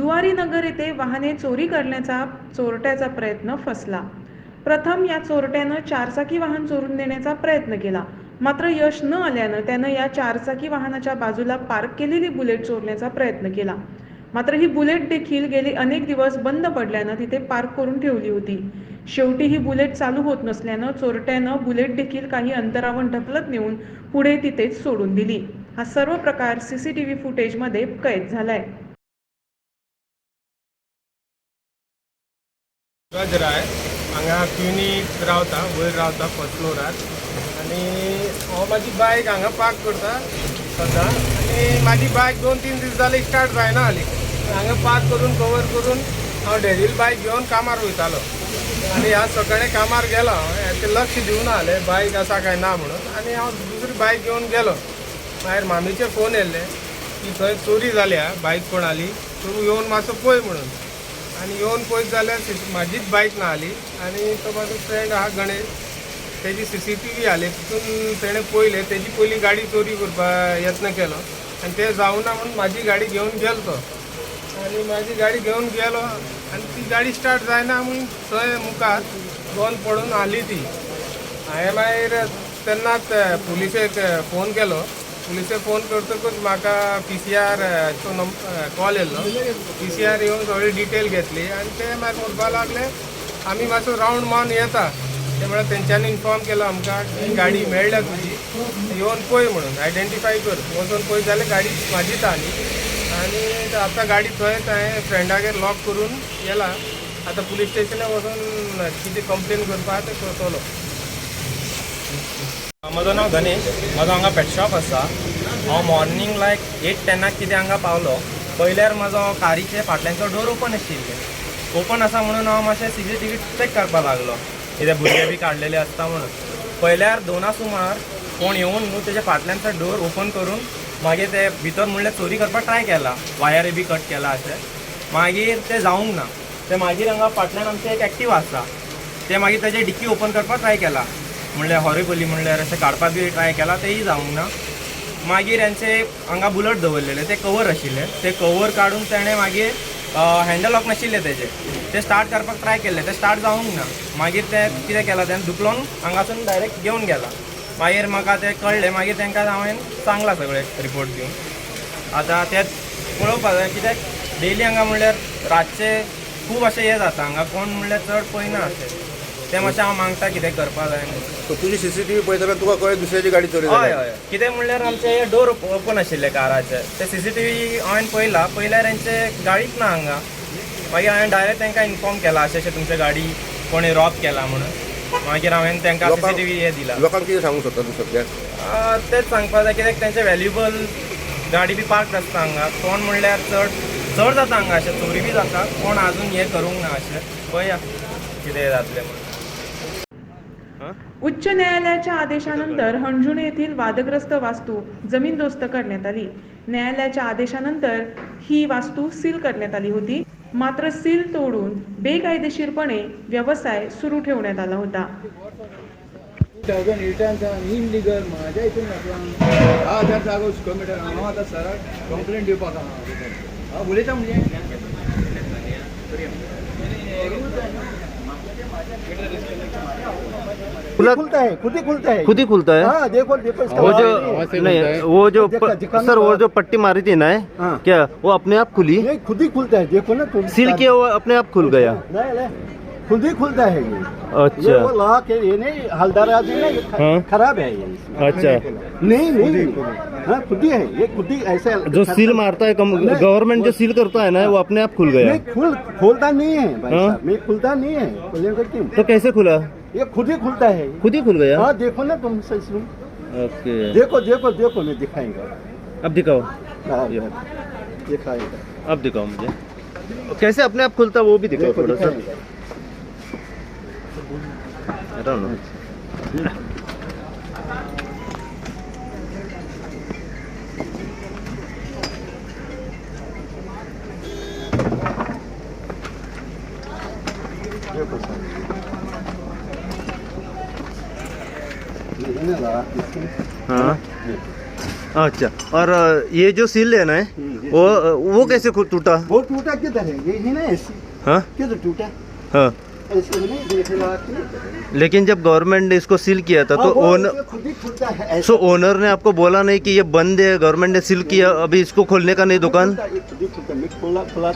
जुवारीनगर येथे वाहने चोरी करण्याचा चोरट्याचा प्रयत्न फसला. प्रथम या चोरट्यानं चारचाकी वाहन चोरून नेण्याचा प्रयत्न केला. मात्र यश न आल्यानं त्यानं या चारचाकी वाहनाच्या बाजूला पार्क केलेली बुलेट चोरण्याचा प्रयत्न केला. मात्र ही बुलेट देखील गेले अनेक दिवस बंद पडल्यानं तिथे पार्क करून ठेवली होती. शेवटी ही बुलेट चालू होत नसल्यानं चोरट्यानं बुलेट देखील काही अंतरावर ढकलत नेऊन पुढे तिथेच सोडून दिली. हा सर्व प्रकार सीसीटीव्ही फुटेजमध्ये कैद झालाय. गजराय हांगा क्युनीक रावता वयर रावता फर्स्ट फ्लोरार आनी हांव म्हाजी बायक हांगा पार्क करता सदां आनी म्हाजी बायक दोन तीन दीस जाले स्टार्ट जायना हाली हांगा पार्क करून कवर करून हांव डेरील बायक घेवन कामार वयतालो आनी आज सकाळी कामार गेलो हांव ते लक्ष दिवना जालें बायक आसा काय ना म्हणून. आनी हांव दुसरी बायक घेवन गेलो. मागीर मामीचे फोन येयल्ले की थंय चोरी जाल्या बायक कोणाली? तूं येवन मातसो पळय म्हणून. आनी येवन पळयत जाल्यार म्हाजीच बायक ना आली. आनी तो म्हाजो फ्रेंड आहा गणेश तेजी सी सी टी व्ही आले. तितून तेणें पयलें तेजी पयली गाडी चोरी करपा यत्न केलो. आनी ते जावना म्हणून म्हाजी गाडी घेवन गेलो तो आनी म्हाजी गाडी घेवन गेलो. आनी ती गाडी स्टार्ट जायना म्हणून थंय मुखार दोन पडून आली ती. हांवें मागीर तेन्नाच पुलिसेक फोन केलो. पुलिसे फोन करतकच म्हाका पी सी आरचो नंब कॉल येयल्लो पी सी आर येवन सगळी डिटेल घेतली आनी ते मागीर म्हणपाक लागले आमी मातसो रावंड मारून येता. ते म्हळ्यार तेंच्यांनी इन्फॉर्म केलो आमकां की गाडी मेळ्ळ्या तुजी येवन पळय म्हणून आयडेंटिफाय कर. वचून पळय जाल्यार गाडी म्हाजीच आहा न्ही आनी आतां गाडी थंयच हांवें फ्रेंडागेर लॉक करून गेला. आतां पुलीस स्टेशनार वचून कितें कंप्लेन करपा आहा तें करतलो म्हजो नांव गणेश. म्हजो हांगा पेट शॉप आसा हांव मॉर्निंग लायक एट टेनाक कितें हांगा पावलो. पयल्यार म्हजो कारीचे फाटल्यांचो डोर ओपन आशिल्ले. ओपन आसा म्हणून हांव मातशें C C T V check करपाक लागलो. कितें भुरगे बी काडलेले आसता म्हणून. पयल्यार दोना सुमार कोण येवन न्हू तेच्या फाटल्यानचो डोर ओपन करून मागीर ते भितर म्हणल्यार चोरी करपाक ट्राय केला. वायर बी कट केला अशें. मागीर ते जावंक ना. ते मागीर हांगा फाटल्यान आमचें एक एक्टिवा आसा. ते मागीर तेजे डिक्की ओपन करपाक ट्राय केला. म्हणल्यार हॉरिबली म्हणल्यार अशें काडपाक बी ट्राय केला तेही जावंक ना. मागीर हेंचे हांगा बुलट दवरलेले ते कवर आशिल्ले. ते कवर काडून तेणें मागीर हँडल लॉक नाशिल्ले तेजे ते स्टार्ट करपाक ट्राय केले ते स्टार्ट जावंक ना. मागीर ते कितें केलां तेणें दुखलोन हांगासून डायरेक्ट घेवन गेला. मागीर म्हाका ते कळ्ळें मागीर तांकां हांवें सांगलां सगळें रिपोर्ट दिवन आतां तें पळोवपाक जाय कित्याक डेली हांगा म्हणल्यार रातचे खूब अशें हें जाता हांगा कोण म्हणल्यार चड पळयना अशें. तें मातशें हांव मागता कितें करपा जाय सो तुजी सीसीटीव्ही पळयतना तुका कळ्ळें दुसऱ्याची गाडी चोरी हय हय. कितें म्हणल्यार आमचे डोर ओपन आशिल्ले काराचे. ते सी सी टी व्ही हांवें पळयला. पळयल्यार हेंचे गाडीच ना हांगा. मागीर हांवें डायरेक्ट तांकां इन्फॉर्म केला अशें अशें तुमच्या गाडी कोणी रॉब केला म्हणून. मागीर हांवें तांकां सी सी टी व्ही हे दिला. लोकांक कितें सांगूंक सोदता तूं आ, तेच सांगपा जाय कित्याक तेंचे व्हॅल्युबल गाडी बी पार्क आसता हांगा. कोण म्हणल्यार चड चड जाता हांगा अशें चोरी बी जाता. कोण आजून हें करूंक ना अशें. पळया कितें जातलें म्हणून. उच्च न्यायालयाच्या आदेशानंतर हंजुणे येथील वादग्रस्त वास्तू जमीनदोस्त करण्यात आली. न्यायालयाच्या आदेशानंतर ही वास्तू सील करण्यात आली होती. मात्र सील तोडून बेकायदेशीरपणे व्यवसाय सुरू ठेवण्यात आला होता. हांव आतां सराक कंप्लेन दिवपाक हांव उलयता म्हणजे खुलता है खुद ही खुलता है। खुद ही खुलता है? हाँ देखो देखो इसका वो जो नहीं वो जो सर वो जो पट्टी मारी थी ना हाँ। क्या वो अपने आप खुली? खुद ही खुलता है देखो ना तुम सील किया हुआ अपने आप खुल गया। नहीं नहीं खुद ही खुलता है ये। ये वो अच्छा लॉक है ये नहीं हलदार आदमी ना ये हाँ। खराब है ये। अच्छा। नहीं नहीं हाँ खुद ही है ये खुद ही ऐसे जो सील मारता है नहीं, गवर्नमेंट जो सील करता है ना वो अपने आप खुल गया। नहीं खुल खोलता नहीं है भाई? साहब मैं खुलता नहीं है का तो कैसे खुला? ये खुद ही खुलता है। खुद ही खुल गया? हाँ देखो ना तुम सही सुन ओके। देखो देखो देखो मैं दिखाएँगा अब दिखाओ। हाँ, दिखाएगा अब दिखाओ मुझे। कैसे अपने आप खुलता वो भी दिखाओ थोड़ा सा। देखो सर ये ना लगा इसमें। हाँ। अच्छा और ये जो सील लेना है ना हम्म, वो वो कैसे खुद टूटा? वो टूटा किधर है? ये ही ना ऐसी हाँ। किधर टूटा। हाँ। नहीं लेकिन जब गवर्नमेंट ने इसको सील किया था तो ओनर सो ओनर ने आपको बोला नहीं कि ये बंद है गवर्नमेंट ने सील किया अभी इसको खोलने का नहीं दुकान? खुलता है, ये खुद ही खुला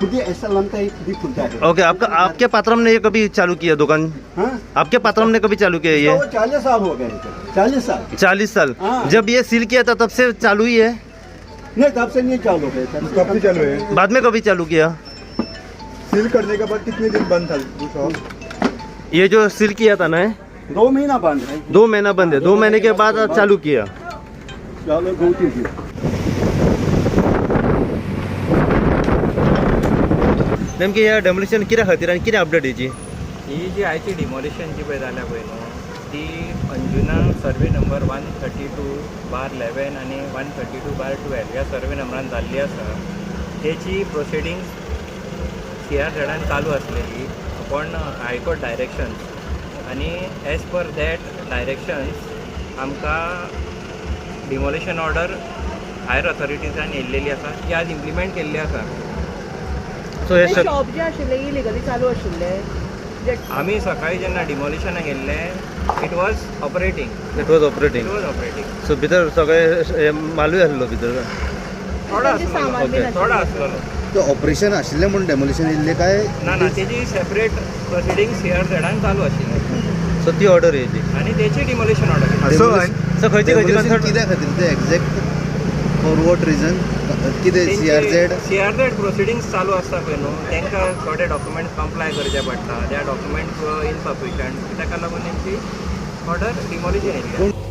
खुलाता नहीं है खुद ही ऐसा लगता है खुद ही खुलता है। ओके आपका आपके पात्रम ने ये कभी चालू किया दुकान? हाँ? आपके पात्रम ने कभी चालू किया ये? चालीस साल हो गए चालीस साल। चालीस साल। हाँ। जब ये सील किया था तब से चालू ही है? नहीं तब से नहीं चालू है। कब से चालू है? बाद में कभी चालू किया? सील करने के बाद कितने दिन बंद था ये जो सील किया था ना दो महीना बंद है। दो महीना बंद है। दो महीने के बाद चालू किया? चलो नेमकी या डेमोलिशन कित्या खातीर आनी कितें अपडेट हेची ही जी आयची डिमोलिशन जी पळय जाल्या पळय न्हू ती Anjuna survey number one thirty two bar eleven आनी one thirty two bar twelve ह्या सर्वे नंबरान जाल्ली आसा तेची प्रोसिडींग सी आर झेडान चालू आसलेली पण हायकोर्ट डायरेक्शन्स आनी एज पर दॅट डायरेक्शन्स आमकां डिमोलिशन ऑर्डर हायर ऑथॉरिटीजान येयल्लेली आसा ती आज इम्प्लिमेंट केल्ली आसा सो हे सग- शॉप जे आशिल्ले इलिगली चालू आशिल्ले जे आमी सकाळी जेन्ना डिमॉलिशनाक गेल्ले it was operating it was it operating was operating so भितर सगळे हे मालूय आसलो भितर. थोडो त्यांचे सामान आसलो थोडो आसलेलो तो ऑपरेशन आशिल्लें म्हणून डेमोलिशन येयल्लें काय? ना ना तेजी सेपरेट प्रोसिडींग सी आर झेडान चालू आशिल्ली. सो ती ऑर्डर येयची. आनी तेची डिमॉलिशन ऑर्डर सो खंयची खंयची Demolition कन्सर्ट कित्या खातीर? ते एक्झॅक्ट फॉर वॉट रिजन कितें C R Z C R Z proceedings चालू आसता पळय न्हू तांकां थोडे डॉक्युमेंट्स कंप्लाय करचे पडटा त्या डॉक्युमेंट्स इनसफिशंट ताका लागून तेंची ऑर्डर डिमॉलिशन येयल्ली